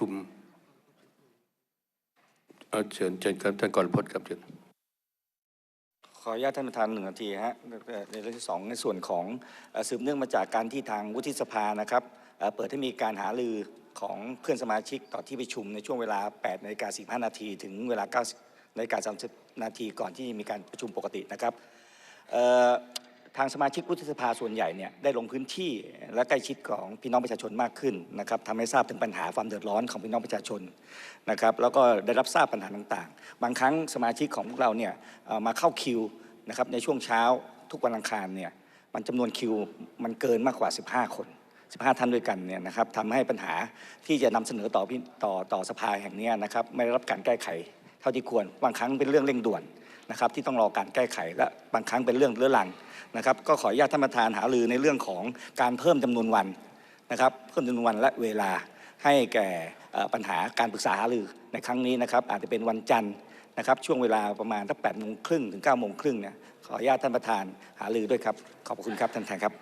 ชุมเอาเชิญเชิญครับท่านกรพจน์ครับเชิญขออนุญาตท่านประธานหนึ่งนาทีฮะในเรื่องที่สองในส่วนของสืบเนื่องมาจากการที่ทางวุฒิสภานะครับเปิดให้มีการหารือของเพื่อนสมาชิกต่อที่ประชุมในช่วงเวลา8นาฬิกา45นาทีถึงเวลา9นาฬิกา30นาทีก่อนที่มีการประชุมปกตินะครับ ทางสมาชิกวุฒิสภาส่วนใหญ่เนี่ยได้ลงพื้นที่และใกล้ชิดของพี่น้องประชาชนมากขึ้นนะครับทำให้ทราบถึงปัญหาความเดือดร้อนของพี่น้องประชาชนนะครับแล้วก็ได้รับทราบปัญหาต่างๆ บางครั้งสมาชิกของพวกเราเนี่ยมาเข้าคิวนะครับในช่วงเช้าทุกวันอังคารเนี่ยมันจำนวนคิวมันเกินมากกว่า 15 คน 15 ท่านด้วยกันเนี่ยนะครับทำให้ปัญหาที่จะนำเสนอต่อพิต่อต่อสภาแห่งนี้นะครับไม่ได้รับการแก้ไขเท่าที่ควรบางครั้งเป็นเรื่องเร่งด่วน นะครับที่ต้องรอการแก้ไขและบางครั้งเป็นเรื่องเรื้อรังนะครับ ก็ขออนุญาตท่านประธานหารือในเรื่องของการเพิ่มจำนวนวันนะครับเพิ่มจำนวนวันและเวลาให้แก่ปัญหาการปรึกษาหารือในครั้งนี้นะครับ อาจจะเป็นวันจันทร์นะครับ ช่วงเวลาประมาณตั้งแปดโมงครึ่งถึง9ก้าโมงครึ่งเนี่ยขออนุญาตท่านประธานหารือด้วยครับ ขอบพระคุณครับท่านประธานครับ